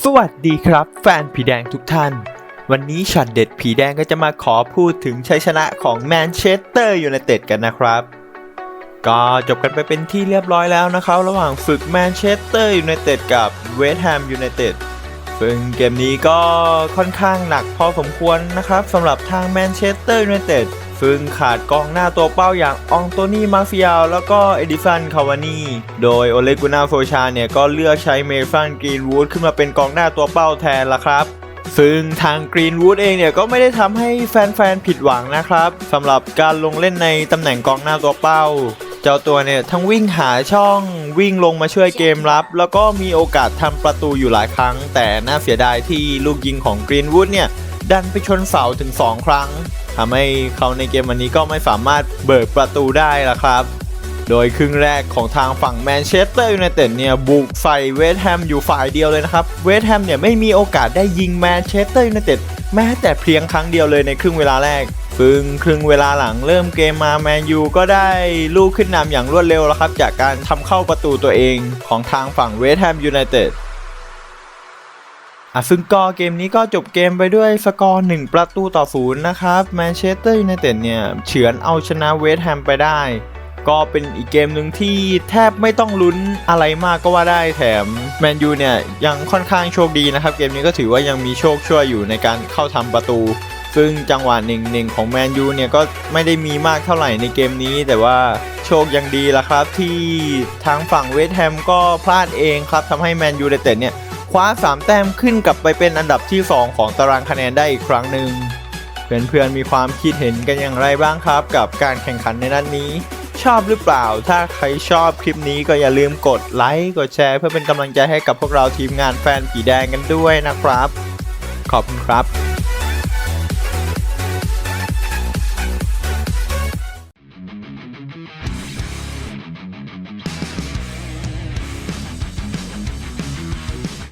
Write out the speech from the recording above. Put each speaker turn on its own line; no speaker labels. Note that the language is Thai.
สวัสดีครับ แฟนผีแดงทุกท่าน วันนี้ช็อตเด็ดผีแดงก็จะมาขอพูดถึงชัยชนะของแมนเชสเตอร์ยูไนเต็ดกันนะครับ ก็จบกันไปเป็นที่เรียบร้อยแล้วนะครับ ระหว่างฝึกแมนเชสเตอร์ยูไนเต็ดกับเวสต์แฮมยูไนเต็ดซึ่งเกมนี้ก็ค่อนข้างหนักพอสมควรนะครับสำหรับทางแมนเชสเตอร์ยูไนเต็ด ซึ่งขาดกองหน้าตัวเป้าอย่างอองโตนี่มาฟิยาแล้วก็เอดิสันคาวานีโดยโอเลกุนาโฟชาเนี่ยก็เลือกใช้เมฟันกรีนวูดขึ้นมาเป็นกองหน้าตัวเป้าแทนละครับซึ่งทางกรีนวูดเองเนี่ยก็ไม่ได้ทำให้แฟนๆผิดหวังนะครับสำหรับการลงเล่นในตำแหน่งกองหน้าตัวเป้า เจ้าตัวเนี่ยทั้งวิ่งหาช่องวิ่งลงมาช่วยเกมรับ แล้วก็มีโอกาสทำประตูอยู่หลายครั้ง แต่น่าเสียดายที่ลูกยิงของกรีนวูดเนี่ย ดันไปชนเสาถึง 2 ครั้งทำให้เขาในเกมวันนี้ก็ไม่สามารถเบิกประตูได้ละครับ โดยครึ่งแรกของทางฝั่งแมนเชสเตอร์ยูไนเต็ดเนี่ยบุกใส่เวสต์แฮมอยู่ฝ่ายเดียวเลยนะครับ เวสต์แฮมเนี่ยไม่มีโอกาสได้ยิงแมนเชสเตอร์ยูไนเต็ดแม้แต่เพียงครั้งเดียวเลยในครึ่งเวลาแรกซึ่งครึ่งเวลาหลังเริ่มเกมมาแมนยูก็ได้ลูกขึ้นนำอย่างรวดเร็วแล้วครับ จากการทำเข้าประตูตัวเองของทางฝั่งเวสต์แฮมยูไนเต็ด อะซึ่งก็เกมนี้ก็จบเกมไปด้วยสกอร์ 1 ประตูต่อศูนย์นะครับแมนเชสเตอร์ยูไนเต็ดเนี่ยเฉือนเอาชนะเวสต์แฮมไปได้ ก็เป็นอีกเกมหนึ่งที่แทบไม่ต้องลุ้นอะไรมากก็ว่าได้แถมแมนยูเนี่ยยังค่อนข้างโชคดีนะครับ เกมนี้ก็ถือว่ายังมีโชคช่วยอยู่ในการเข้าทำประตู ซึ่งจังหวะหนึ่งหนึ่งของแมนยูเนี่ยก็ไม่ได้มีมากเท่าไหร่ในเกมนี้ แต่ว่าโชคยังดีละครับที่ทางฝั่งเวสต์แฮมก็พลาดเองครับทำให้แมนยูไนเต็ดเนี่ย คว้า 3 แต้มขึ้นกลับไปเป็นอันดับที่ 2 ของตารางคะแนนได้อีกครั้งหนึ่ง เพื่อนๆมีความคิดเห็นกันอย่างไรบ้างครับ กับการแข่งขันในนัดนนี้ ชอบหรือเปล่า ถ้าใครชอบคลิปนี้ก็อย่าลืมกดไลค์กดแชร์ เพื่อเป็นกำลังใจให้กับพวกเราทีมงานแฟนผีแดงกันด้วยนะครับ ขอบคุณครับ